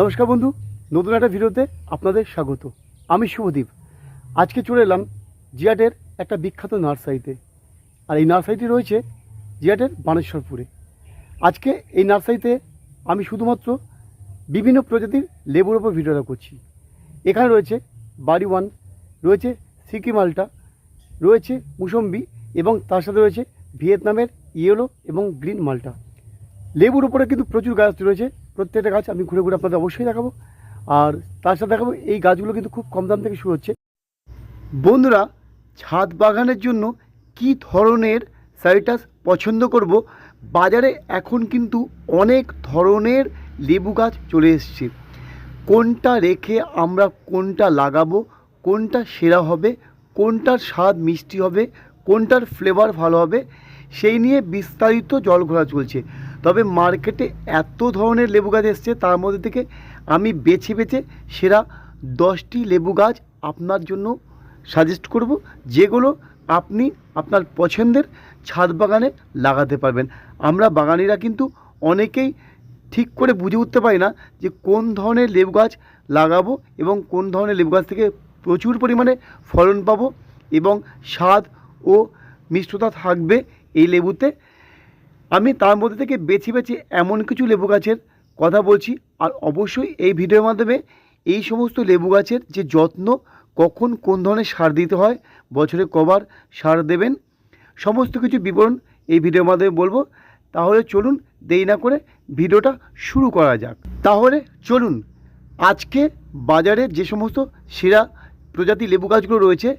নমস্কার বন্ধু, নতুন একটা ভিডিওতে আপনাদের স্বাগত। আমি শুভদীপ। আজকে চলে এলাম জিয়াটের একটা বিখ্যাত নার্সারিতে। আর এই নার্সারিটি রয়েছে জিয়াটের বানেশ্বরপুরে। আজকে এই নার্সারিতে আমি শুধুমাত্র বিভিন্ন প্রজাতির লেবুর ওপর ভিডিওটা করছি। এখানে রয়েছে বাড়ি ওয়ান, রয়েছে সিকি মালটা, রয়েছে মুসম্বি এবং তার সাথে রয়েছে ভিয়েতনামের ইয়েলো এবং গ্রিন মালটা। লেবুর উপরে কিন্তু প্রচুর গাছ রয়েছে। প্রত্যেকটা গাছ আমি ঘুরে ঘুরে আপনাদের অবশ্যই দেখাবো। আর তার সাথে দেখাবো, এই গাছগুলো কিন্তু খুব কম দাম থেকে শুরু হচ্ছে। বন্ধুরা, ছাদ বাগানের জন্য কি ধরনের সাইটাস পছন্দ করব? বাজারে এখন কিন্তু অনেক ধরনের লেবু গাছ চলে এসছে। কোনটা রেখে আমরা কোনটা লাগাবো? কোনটা সেরা হবে? কোনটার স্বাদ মিষ্টি হবে? কোনটার ফ্লেভার ভালো হবে? সেই নিয়ে বিস্তারিত জল ঘোলা চলছে। তবে মার্কেটে এত ধরনের লেবু গাছ এসছে, তার মধ্যে থেকে আমি বেছে বেছে সেরা দশটি লেবু গাছ আপনার জন্য সাজেস্ট করব, যেগুলো আপনি আপনার পছন্দের ছাদ বাগানে লাগাতে পারবেন। আমরা বাগানিরা কিন্তু অনেকেই ঠিক করে বুঝে উঠতে পারি না যে কোন ধরনের লেবু গাছ লাগাবো এবং কোন ধরনের লেবু গাছ থেকে প্রচুর পরিমাণে ফলন পাবো এবং স্বাদ ও মিষ্টতা থাকবে এই লেবুতে। আমি তার মধ্যে থেকে বেছে বেছে এমন কিছু লেবু গাছের কথা বলছি, আর অবশ্যই এই ভিডিওর মাধ্যমে এই সমস্ত লেবু গাছের যে যত্ন, কখন কোন ধরনের সার দিতে হয়, বছরে কবার সার দেবেন, সমস্ত কিছু বিবরণ এই ভিডিওর মাধ্যমে বলব। তাহলে চলুন দেরি না করে ভিডিওটা শুরু করা যাক। তাহলে চলুন, আজকে বাজারে যে সমস্ত সেরা প্রজাতি লেবু গাছগুলো রয়েছে,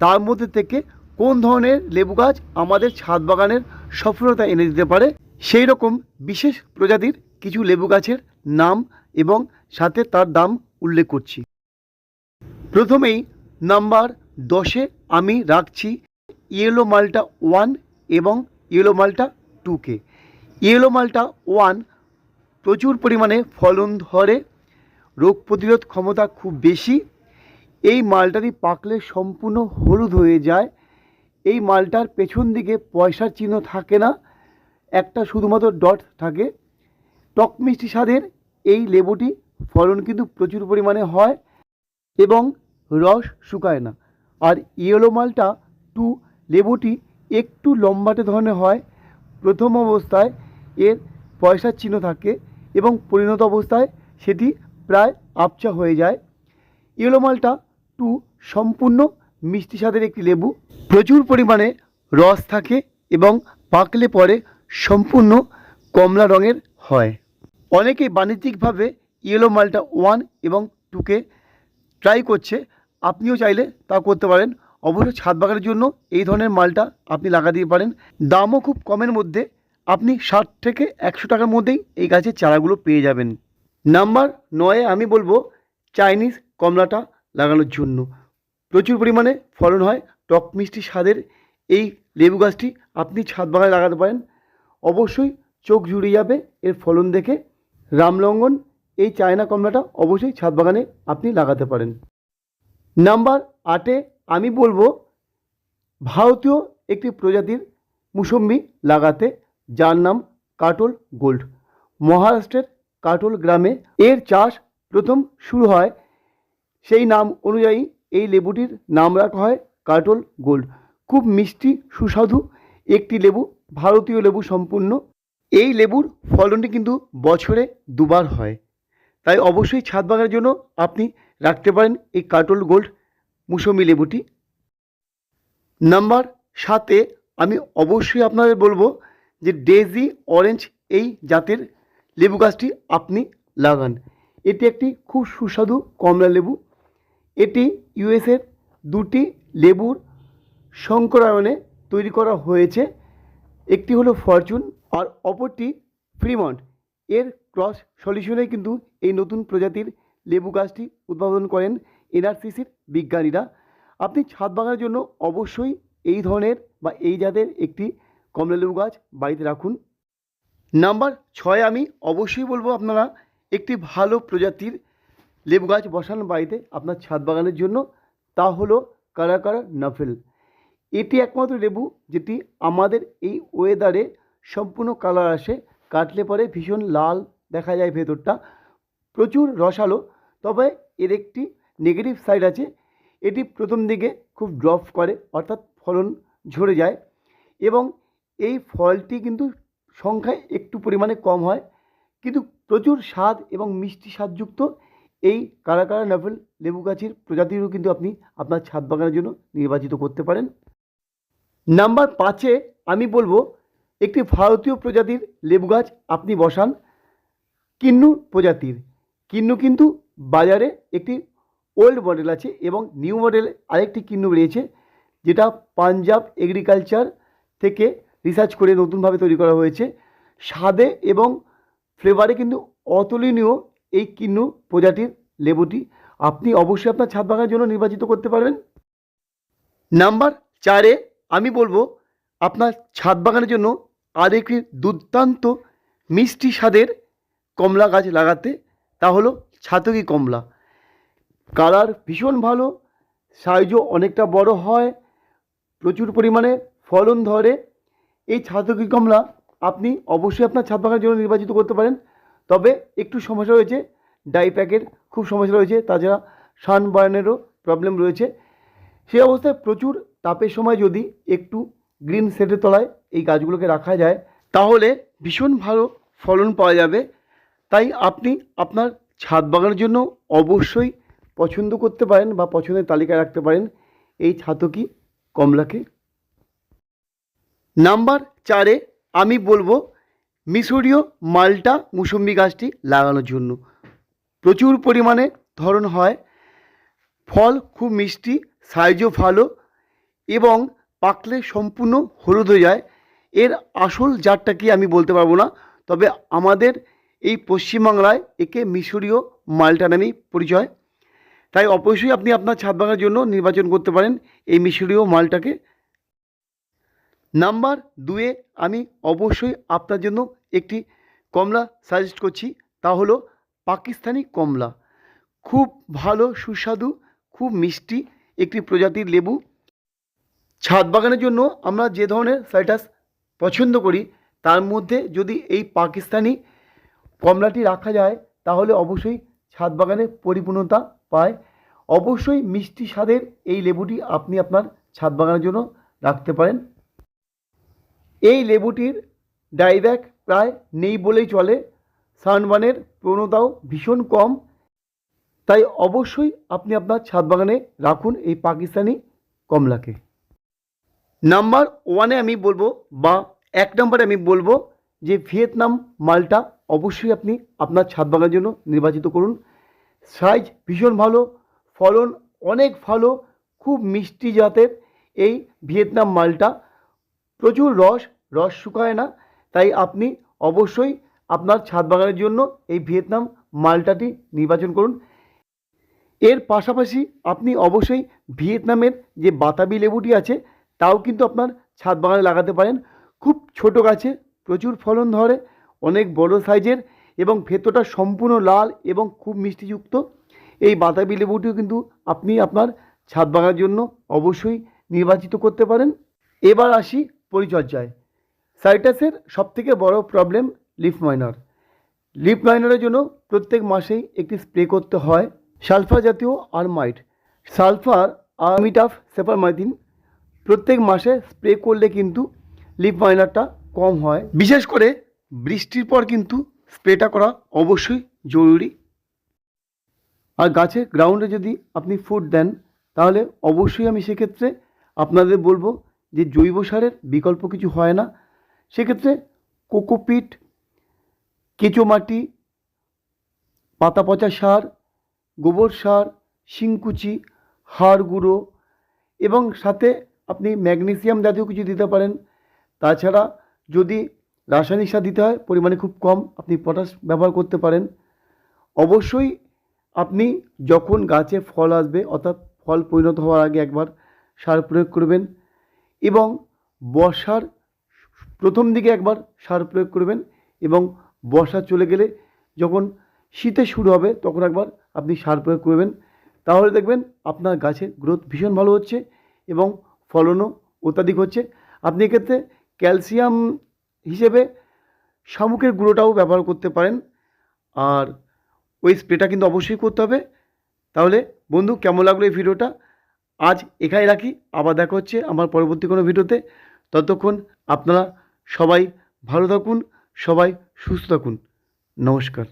তার মধ্যে থেকে কোন ধরনের লেবু গাছ আমাদের ছাদ বাগানের সফলতা এনে দিতে পারে। সেই রকম বিশেষ প্রজাতির কিছু লেবু গাছের নাম এবং সাথে তার দাম উল্লেখ করছি। প্রথমেই নাম্বার দশে আমি রাখছি ইয়েলো মালটা ওয়ান এবং ইয়েলো মালটা টুকে। ইয়েলো মালটা ওয়ান প্রচুর পরিমাণে ফলন ধরে, রোগ প্রতিরোধ ক্ষমতা খুব বেশি। এই মালটাটি পাকলে সম্পূর্ণ হলুদ হয়ে যায়। এই মালটার পেছন দিকে পয়সার চিহ্ন থাকে না, একটা শুধুমাত্র ডট থাকে। টক মিষ্টি স্বাদের এই লেবুটি ফলন কিন্তু প্রচুর পরিমাণে হয় এবং রস শুকায় না। আর ইয়েলো মালটা টু লেবুটি একটু লম্বাটে ধরনের হয়, প্রথম অবস্থায় এর পয়সার চিহ্ন থাকে এবং পরিণত অবস্থায় সেটি প্রায় আবচা হয়ে যায়। ইয়েলো মালটা টু সম্পূর্ণ মিষ্টি স্বাদের একটি লেবু। প্রচুর পরিমাণে রস থাকে এবং পাকলে পরে সম্পূর্ণ কমলা রঙের হয়। অনেকেই বাণিজ্যিকভাবে ইয়েলো মালটা ওয়ান এবং টুকে ট্রাই করছে। আপনিও চাইলে তা করতে পারেন। অবশ্য ছাদ বাগানের জন্য এই ধরনের মালটা আপনি লাগা দিতে পারেন। দামও খুব কমের মধ্যে। আপনি ষাট থেকে একশো টাকার মধ্যেই এই গাছের চারাগুলো পেয়ে যাবেন। নাম্বার নয়ে আমি বলব চাইনিজ কমলাটা লাগানোর জন্য। প্রচুর পরিমাণে ফলন হয়। টক মিষ্টি স্বাদের এই লেবু গাছটি আপনি ছাদ বাগানে লাগাতে পারেন। অবশ্যই চোখ জুড়ে যাবে এর ফলন দেখে। রামলঙ্গন, এই চায়না কমলাটা অবশ্যই ছাদ বাগানে আপনি লাগাতে পারেন। নাম্বার আটে আমি বলব, ভারতীয় একটি প্রজাতির মুসম্বি লাগাতে, যার নাম কাটল গোল্ড। মহারাষ্ট্রের কাটল গ্রামে এর চাষ প্রথম শুরু হয়। সেই নাম অনুযায়ী এই লেবুটির নাম রাখা হয় কাটল গোল্ড। খুব মিষ্টি, সুস্বাদু একটি লেবু, ভারতীয় লেবু সম্পূর্ণ। এই লেবুর ফলনটি কিন্তু বছরে দুবার হয়। তাই অবশ্যই ছাদ বাগানের জন্য আপনি রাখতে পারেন এই কাটল গোল্ড মুসম্বি লেবুটি। নাম্বার সাতে আমি অবশ্যই আপনাদের বলব যে ডেজি অরেঞ্জ এই জাতের লেবু গাছটি আপনি লাগান। এটি একটি খুব সুস্বাদু কমলা লেবু। এটি ইউএসের দুটি লেবুর সংকরায়নে তৈরি করা হয়েছে। একটি হলো ফরচুন আর অপরটি ফ্রিমন্ট এর ক্রস সলিউশনে কিন্তু এই নতুন প্রজাতির লেবু গাছটি উদ্ভাবন করেন এনআরসিসির বিজ্ঞানীরা। আপনি ছাদ বাগানের জন্য অবশ্যই এই ধরনের বা এই জাতের একটি কমলা লেবু গাছ বাড়িতে রাখুন। নাম্বার ছয় আমি অবশ্যই বলব আপনারা, একটি ভালো প্রজাতির লেবু গাছ বসান বাড়িতে আপনার ছাদ বাগানের জন্য, তা হলো কারাকারা নাফেল। এটি একমাত্র লেবু যেটি আমাদের এই ওয়েদারে সম্পূর্ণ কালার আসে। কাটলে পরে ভীষণ লাল দেখা যায় ভেতরটা। প্রচুর রসালো, তবে এর একটি নেগেটিভ সাইড আছে। এটি প্রথম দিকে খুব ড্রপ করে, অর্থাৎ ফলন ঝরে যায়। এবং এই ফলটি কিন্তু সংখ্যায় একটু পরিমাণে কম হয়। কিন্তু প্রচুর স্বাদ এবং মিষ্টি স্বাদযুক্ত এই কারাকারা নাভেল লেবু গাছের প্রজাতিরও কিন্তু আপনি আপনার ছাদ বাগানের জন্য নির্বাচিত করতে পারেন। নাম্বার পাঁচে আমি বলব, একটি ভারতীয় প্রজাতির লেবু গাছ আপনি বসান কিন্নু প্রজাতির। কিন্নু কিন্তু বাজারে একটি ওল্ড মডেল আছে এবং নিউ মডেল আরেকটি কিন্নু বেরিয়েছে, যেটা পাঞ্জাব এগ্রিকালচার থেকে রিসার্চ করে নতুনভাবে তৈরি করা হয়েছে। স্বাদে এবং ফ্লেভারে কিন্তু অতুলনীয় এই কিন্নু প্রজাতির লেবুটি, আপনি অবশ্যই আপনার ছাদ বাগানের জন্য নির্বাচিত করতে পারবেন। নাম্বার চারে আমি বলব, আপনার ছাদ বাগানের জন্য আর একটি দুর্দান্ত মিষ্টি স্বাদের কমলা গাছ লাগাতে, তা হলো ছাতকি কমলা। কালার ভীষণ ভালো সাইজও অনেকটা বড় হয়, প্রচুর পরিমাণে ফলন ধরে। এই ছাতকি কমলা আপনি অবশ্যই আপনার ছাদ বাগানের জন্য নির্বাচিত করতে পারেন। তবে একটু সমস্যা রয়েছে ডাই প্যাকের খুব সমস্যা রয়েছে, তাছাড়া সানবার্নেরও প্রবলেম রয়েছে। সেই অবস্থায় প্রচুর তাপের সময় যদি একটু গ্রিন সেটের তলায় এই গাছগুলোকে রাখা যায়, তাহলে ভীষণ ভালো ফলন পাওয়া যাবে। তাই আপনি আপনার ছাদ বাগানের জন্য অবশ্যই পছন্দ করতে পারেন বা পছন্দের তালিকায় রাখতে পারেন এই ছাতকি কমলাকে। নাম্বার চারে আমি বলব মিশরীয় মালটা মুসম্বি গাছটি লাগানোর জন্য। প্রচুর পরিমাণে ধরন হয়। ফল খুব মিষ্টি, সাইজও ভালো এবং পাকলে সম্পূর্ণ হলুদ হয়ে যায়। এর আসল জাতটা কি আমি বলতে পারব না, তবে আমাদের এই পশ্চিমবাংলায় একে মিশরীয় মালটা নামেই পরিচয়। তাই অবশ্যই আপনি আপনার ছাদ বাগানের জন্য নির্বাচন করতে পারেন এই মিশরীয় মালটাকে। নাম্বার দুয়ে আমি অবশ্যই আপনার জন্য একটি কমলা সাজেস্ট করছি। তা হলো পাকিস্তানি কমলা। খুব ভালো, সুস্বাদু, খুব মিষ্টি একটি প্রজাতির লেবু। ছাদ বাগানের জন্য আমরা যে ধরনের সাইটাস পছন্দ করি, তার মধ্যে যদি এই পাকিস্তানি কমলাটি রাখা যায়, তাহলে অবশ্যই ছাদ বাগানে পরিপূর্ণতা পায়। অবশ্যই মিষ্টি স্বাদের এই লেবুটি আপনি আপনার ছাদ বাগানের জন্য রাখতে পারেন। এই লেবুটির ডাইব্যাক প্রায় নেই বলেই চলে। সানবানের প্রবণতাও ভীষণ কম। তাই অবশ্যই আপনি আপনার ছাদ বাগানে রাখুন এই পাকিস্তানি কমলাকে। নাম্বার ওয়ানে আমি বলব বা এক নম্বরে আমি বলব যে ভিয়েতনাম মালটা অবশ্যই আপনি আপনার ছাদ বাগানের জন্য নির্বাচিত করুন। সাইজ ভীষণ ভালো, ফলন অনেক ভালো, খুব মিষ্টি জাতের এই ভিয়েতনাম মালটা। প্রচুর রস রস শুকায় না। তাই আপনি অবশ্যই আপনার ছাদ বাগানের জন্য এই ভিয়েতনাম মালটাটি নির্বাচন করুন। এর পাশাপাশি আপনি অবশ্যই ভিয়েতনামের যে বাতাবি লেবুটি আছে, তাও কিন্তু আপনার ছাদ বাগানে লাগাতে পারেন। খুব ছোট গাছে প্রচুর ফলন ধরে, অনেক বড় সাইজের এবং ভেতরটা সম্পূর্ণ লাল এবং খুব মিষ্টিযুক্ত। এই বাতাবি লেবুটিও কিন্তু আপনি আপনার ছাদ বাগানের জন্য অবশ্যই নির্বাচিত করতে পারেন। এবার আসি পরিচর্যায়। সাইটাসের সবথেকে বড় প্রবলেম লিফ মাইনার। লিফ মাইনারের জন্য প্রত্যেক মাসেই একটি স্প্রে করতে হয় সালফার জাতীয় আরমাইড। সালফার আর্মিটাফ সেপারমাইথিন প্রত্যেক মাসে স্প্রে করলে কিন্তু লিফ মাইনারটা কম হয়। বিশেষ করে বৃষ্টির পর কিন্তু স্প্রেটা করা অবশ্যই জরুরি। আর গাছের গ্রাউন্ডে যদি আপনি ফুড দেন, তাহলে অবশ্যই আমি সেক্ষেত্রে আপনাদের বলব যে জৈব সারের বিকল্প কিছু হয় না। সেক্ষেত্রে কোকোপিট কেঁচো মাটি, পাতা পচা সার, গোবর সার, শিংকুচি, হাড় গুঁড়ো এবং সাথে আপনি ম্যাগনেসিয়াম জাতীয় কিছু দিতে পারেন। তাছাড়া যদি রাসায়নিক সার দিতে হয়, পরিমাণে খুব কম আপনি পটাশ ব্যবহার করতে পারেন। অবশ্যই আপনি যখন গাছে ফল আসবে, অর্থাৎ ফল পরিণত হওয়ার আগে একবার সার প্রয়োগ করবেন এবং বর্ষার প্রথম দিকে একবার সার প্রয়োগ করবেন এবং বর্ষা চলে গেলে যখন শীতে শুরু হবে তখন একবার আপনি সার প্রয়োগ করবেন। তাহলে দেখবেন আপনার গাছের গ্রোথ ভীষণ ভালো হচ্ছে এবং ফলনও অত্যাধিক হচ্ছে। আপনি এক্ষেত্রে ক্যালসিয়াম হিসেবে শামুকের গুঁড়োটাও ব্যবহার করতে পারেন। আর ওই স্প্রেটা কিন্তু অবশ্যই করতে হবে। তাহলে বন্ধু, কেমন লাগল এই ভিডিওটা? আজ এখানে রাখি। আবার দেখা হচ্ছে আমার পরবর্তী কোনো ভিডিওতে। ততক্ষণ আপনারা সবাই ভালো থাকুন সবাই সুস্থ থাকুন। নমস্কার।